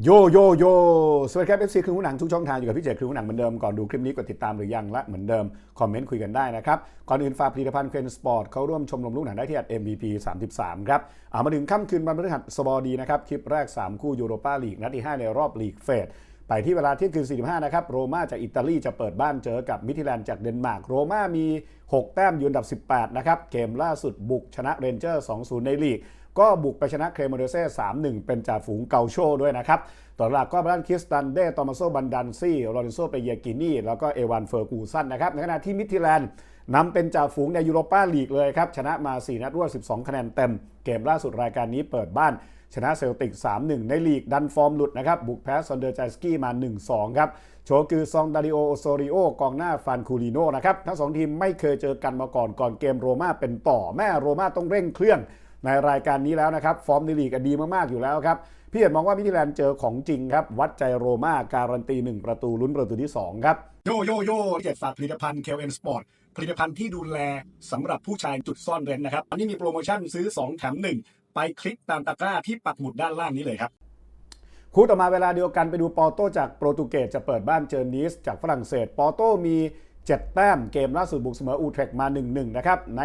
โยโยโยสวัสดีครับ FC ครึ่งหูหนังทุกช่องทางอยู่กับพี่เจครึ่งหูหนังเหมือนเดิมก่อนดูคลิปนี้กดติดตามหรือยังและเหมือนเดิม คอมเมนต์คุยกันได้นะครับ ก่อนอื่นฝากผลิตภัณฑ์เคนสปอร์ตเขาร่วมชมรมลูกหนังได้ที่ MVP 33 ครับเอามาถึงค่ำคืนวันพฤหัสบดีนะครับ คลิปแรก 3 คู่ยูโรปาลีกนัดที่ 5 ในรอบลีกเฟสไปที่เวลาเที่ยงคืน 45 นะครับ โรม่าจากอิตาลีจะเปิดบ้านเจอกับมิทิแลนด์จากเดนมาร์ก โรม่ามี 6 แต้มยู่อันดับ 18 นะครับ เกมล่าสุดบุกชนะเรนเจอร์ 2-0 ในลีก ก็บุกไปชนะเครมเดเซ่3-1เป็นจ่าฝูงเกาโชด้วยนะครับต่อหลักก็บรันคิสตันเดตอมาโซบันดันซี่โรเรนโซเปเยกินี่แล้วก็เอวานเฟอร์กูสันนะครับในขณะที่มิทิแลนด์นำเป็นจ่าฝูงในยูโรปาลีกเลยครับชนะมา 4 นัดรวด 12 คะแนนเต็ม เกมล่าสุดรายการนี้เปิดบ้านชนะเซลติก 3-1 ในลีกดันฟอร์มหลุดนะครับ บุกแพ้ซอนเดอร์จสกี้มา 1-2 ครับ โชกือซองดาริโอโอโซริโอกองหน้าฟานคูลิโนนะครับ ทั้งสองทีมไม่เคยเจอกันมาก่อนก่อนเกมโรม่าเป็นต่อแม่โรม่าต้องเร่งเครื่อง ในรายการนี้แล้วนะครับ ฟอร์มในลีกดีมากๆอยู่แล้วครับ พี่เอ็ดมองว่ามิทิแลนด์เจอของจริงครับ วัดใจโรม่าการันตี 1 ประตูลุ้นประตูที่ 2 ครับ โยโยโย่พี่เจ็ดฝากผลิตภัณฑ์เคลเอ็นสปอร์ตผลิตภัณฑ์ที่ดูแลสำหรับผู้ชายจุดซ่อนเร้นนะครับอันนี้มีโปรโมชั่นซื้อ 2 แถม 1 ไปคลิกตามตะกร้าที่ปักหมุดด้านล่างนี้เลยครับคู่ต่อมาเวลาเดียวกันไปดูปอร์โตจากโปรตุเกสจะเปิดบ้านเจอนีสจากฝรั่งเศส ปอร์โตมี 7 แต้มเกมล่าสุดบุกเสมออูเทรกมา 1-1 นะครับ ใน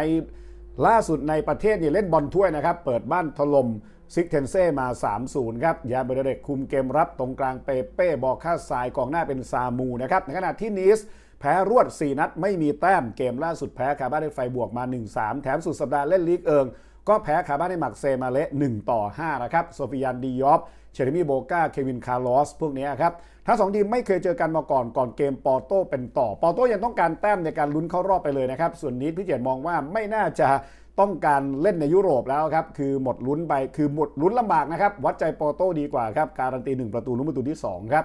ล่าสุดในประเทศเนี่ยเล่นบอลถ้วยนะครับ เปิดบ้านถล่มซิกเทนเซ่มา 3-0 ครับ ยาเบเดเดกคุมเกมรับตรงกลางเปเป้ บอกค่าสายกองหน้าเป็นซามูนะครับ ในขณะที่นีสแพ้รวด 4 นัดไม่มีแต้ม เกมล่าสุดแพ้คาร์บ้านไฟบวกมา 1-3 แถมสุดสัปดาห์เล่นลีกเอิง ก็แพ้คาบ้านในหมักเซมาเละ1ต่อ5นะครับโซฟิยันดียอฟเชเรมี่โบกาเควินคาร์ลอสพวกนี้ครับทั้งสองทีมไม่เคยเจอกันมาก่อนก่อนเกมปอร์โตเป็นต่อ ปอร์โตยังต้องการแต้มในการลุ้นเข้ารอบไปเลยนะครับ ส่วนนี้พี่เจตมองว่าไม่น่าจะต้องการเล่นในยุโรปแล้วครับ คือหมดลุ้นไปคือหมดลุ้นลำบากนะครับ วัดใจปอร์โตดีกว่าครับ การันตี 1 ประตูลุ้นประตูที่ 2 ครับ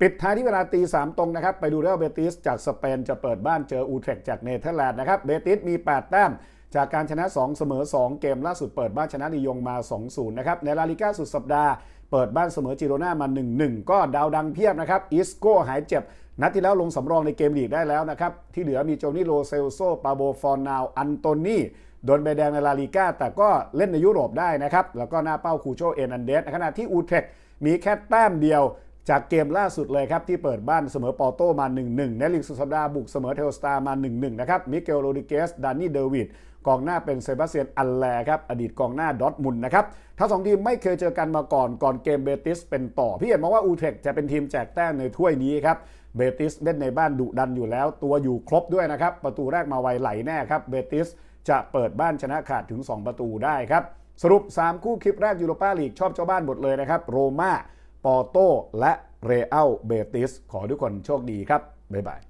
ปิดท้ายที่เวลาตีสามตรงนะครับ ไปดูเรอัลเบติสจากสเปนจะเปิดบ้านเจออูเทรกจากเนเธอร์แลนด์นะครับเบติสมี 8 แต้ม จากการชนะ 2 เสมอ 2 เกมล่าสุดเปิดบ้านชนะลียงมา 2-0 นะครับ ในลาลิก้าสุดสัปดาห์เปิดบ้านเสมอจิโรนามา 1-1 ก็ดาวดังเพียบนะครับอิสโก้หายเจ็บ นัดที่แล้วลงสำรองในเกมลีกได้แล้วนะครับ ที่เหลือมีโจนี่โรเซลโซ ปาโบฟอร์นาว อันโตนีโดนใบแดงในลาลิก้าแต่ก็เล่นในยุโรปได้นะครับ แล้วก็หน้าเป้าคูโชเอนันเดสขณะที่อูเทรกมีแค่แต้มเดียว จากเกมล่าสุดเลยครับ ที่เปิดบ้านเสมอปอโตมา 1-1 ในลีกสุดสัปดาห์บุกเสมอเทลสตาร์มา 1-1 นะครับ มิเกลโรดิเกส ดานนี่เดวิดกองหน้าเป็นเซบาสเตียนอัลแลครับ อดีตกองหน้าดอทมุนนะครับ ทั้งสองทีมไม่เคยเจอกันมาก่อนก่อนเกมเบติสเป็นต่อ พี่เห็นมาว่าอูเทคจะเป็นทีมแจกแต้มในถ้วยนี้ครับเบติสเล่นในบ้านดุดันอยู่แล้ว ตัวอยู่ครบด้วยนะครับประตูแรกมาไวไหลแน่ครับเบติสจะเปิดบ้านชนะขาดถึง 2 ประตูได้ครับสรุป 3 คู่คลิปแรกยูโรปาลีกชอบเจ้าบ้านหมดเลยนะครับโรม่า ปอร์โตและเรอัลเบติสขอทุกคนโชคดีครับ บ๊ายบาย